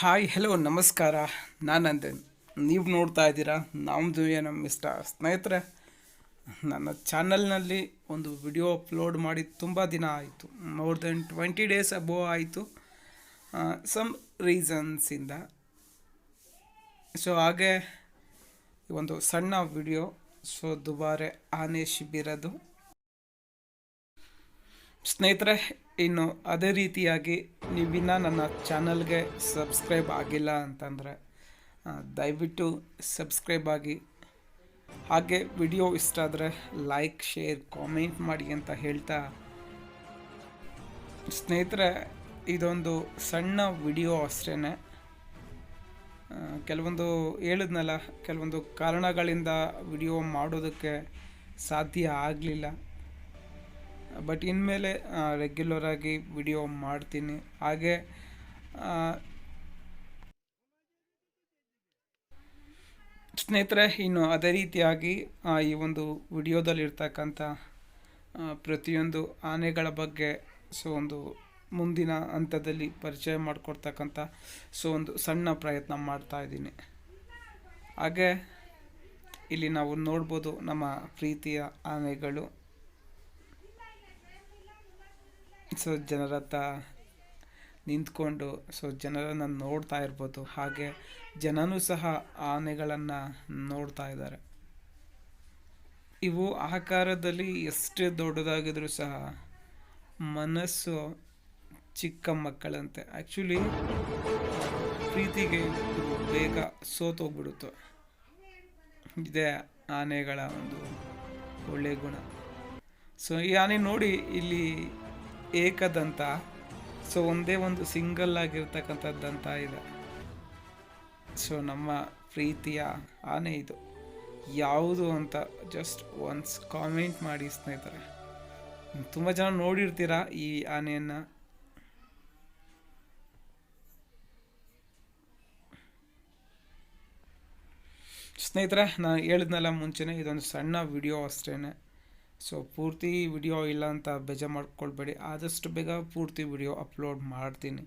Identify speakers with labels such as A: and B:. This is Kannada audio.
A: ಹಾಯ್ ಹಲೋ ನಮಸ್ಕಾರ. ನಾನು ಅಂದೆ ನೀವು ನೋಡ್ತಾ ಇದ್ದೀರಾ? ನಮ್ಮದು ನಮ್ಮ ಇಷ್ಟ ಸ್ನೇಹಿತರೆ, ನನ್ನ ಚಾನಲ್ನಲ್ಲಿ ಒಂದು ವಿಡಿಯೋ ಅಪ್ಲೋಡ್ ಮಾಡಿ ತುಂಬ ದಿನ ಆಯಿತು. ಮೋರ್ ದೆನ್ ಟ್ವೆಂಟಿ ಡೇಸ್ ಅಬೋ ಆಯಿತು. ಸಮ್ ರೀಸನ್ಸಿಂದ ಸೊ ಹಾಗೆ ಒಂದು ಸಣ್ಣ ವಿಡಿಯೋ ಸೊ ದುಬಾರೆ ಆನೆ ಶಿಬಿರದು ಸ್ನೇಹಿತರೆ, ಇನ್ನು ಅದೇ ರೀತಿಯಾಗಿ ನೀವಿನ್ನ ನನ್ನ ಚಾನಲ್ಗೆ ಸಬ್ಸ್ಕ್ರೈಬ್ ಆಗಿಲ್ಲ ಅಂತಂದರೆ ದಯವಿಟ್ಟು ಸಬ್ಸ್ಕ್ರೈಬ್ ಆಗಿ. ಹಾಗೆ ವಿಡಿಯೋ ಇಷ್ಟ ಆದರೆ ಲೈಕ್, ಶೇರ್, ಕಾಮೆಂಟ್ ಮಾಡಿ ಅಂತ ಹೇಳ್ತಾ. ಸ್ನೇಹಿತರೆ, ಇದೊಂದು ಸಣ್ಣ ವಿಡಿಯೋ ಅಷ್ಟೇ ಕೆಲವೊಂದು ಹೇಳಿದ್ನಲ್ಲ, ಕೆಲವೊಂದು ಕಾರಣಗಳಿಂದ ವಿಡಿಯೋ ಮಾಡೋದಕ್ಕೆ ಸಾಧ್ಯ ಆಗಲಿಲ್ಲ. ಬಟ್ ಇನ್ಮೇಲೆ ರೆಗ್ಯುಲರ್ ಆಗಿ ವಿಡಿಯೋ ಮಾಡ್ತೀನಿ. ಹಾಗೆ ಸ್ನೇಹಿತರೆ, ಇನ್ನು ಅದೇ ರೀತಿಯಾಗಿ ಈ ಒಂದು ವಿಡಿಯೋದಲ್ಲಿರ್ತಕ್ಕಂಥ ಪ್ರತಿಯೊಂದು ಆನೆಗಳ ಬಗ್ಗೆ, ಸೊ, ಒಂದು ಮುಂದಿನ ಹಂತದಲ್ಲಿ ಪರಿಚಯ ಮಾಡಿಕೊಡ್ತಕ್ಕಂಥ, ಸೊ, ಒಂದು ಸಣ್ಣ ಪ್ರಯತ್ನ ಮಾಡ್ತಾ ಇದ್ದೀನಿ. ಹಾಗೆ, ಇಲ್ಲಿ ನಾವು ನೋಡ್ಬೋದು ನಮ್ಮ ಪ್ರೀತಿಯ ಆನೆಗಳು. ಸೊ ಜನರ ಹತ್ರ ನಿಂತ್ಕೊಂಡು, ಸೊ ಜನರನ್ನು ನೋಡ್ತಾ ಇರ್ಬೋದು. ಹಾಗೆ ಜನನೂ ಸಹ ಆನೆಗಳನ್ನು ನೋಡ್ತಾ ಇದ್ದಾರೆ. ಇವು ಆಕಾರದಲ್ಲಿ ಎಷ್ಟೇ ದೊಡ್ಡದಾಗಿದ್ರೂ ಸಹ ಮನಸ್ಸು ಚಿಕ್ಕ ಮಕ್ಕಳಂತೆ. ಆ್ಯಕ್ಚುಲಿ ಪ್ರೀತಿಗೆ ಬೇಗ ಸೋತೋಗ್ಬಿಡುತ್ತೆ. ಇದೇ ಆನೆಗಳ ಒಂದು ಒಳ್ಳೆಯ ಗುಣ. ಸೊ ಈ ಆನೆ ನೋಡಿ ಇಲ್ಲಿ ಏಕದಂತ. ಸೊ ಒಂದೇ ಒಂದು ಸಿಂಗಲ್ ಆಗಿರ್ತಕ್ಕಂಥದ್ದಂತ ಇದೆ. ಸೊ ನಮ್ಮ ಪ್ರೀತಿಯ ಆನೆ ಇದು. ಯಾವುದು ಅಂತ ಜಸ್ಟ್ ಒನ್ಸ್ ಕಾಮೆಂಟ್ ಮಾಡಿ ಸ್ನೇಹಿತರೆ. ತುಂಬ ಜನ ನೋಡಿರ್ತೀರ ಈ ಆನೆಯನ್ನು? ಸ್ನೇಹಿತರೆ, ನಾನು ಹೇಳಿದ್ನಲ್ಲ ಮುಂಚೆನೇ ಇದೊಂದು ಸಣ್ಣ ವಿಡಿಯೋ ಅಷ್ಟೇ ಸೊ ಪೂರ್ತಿ ವಿಡಿಯೋ ಇಲ್ಲ ಅಂತ ಬೇಜಾರು ಮಾಡ್ಕೊಳ್ಬೇಡಿ. ಆದಷ್ಟು ಬೇಗ ಪೂರ್ತಿ ವಿಡಿಯೋ ಅಪ್ಲೋಡ್ ಮಾಡ್ತೀನಿ.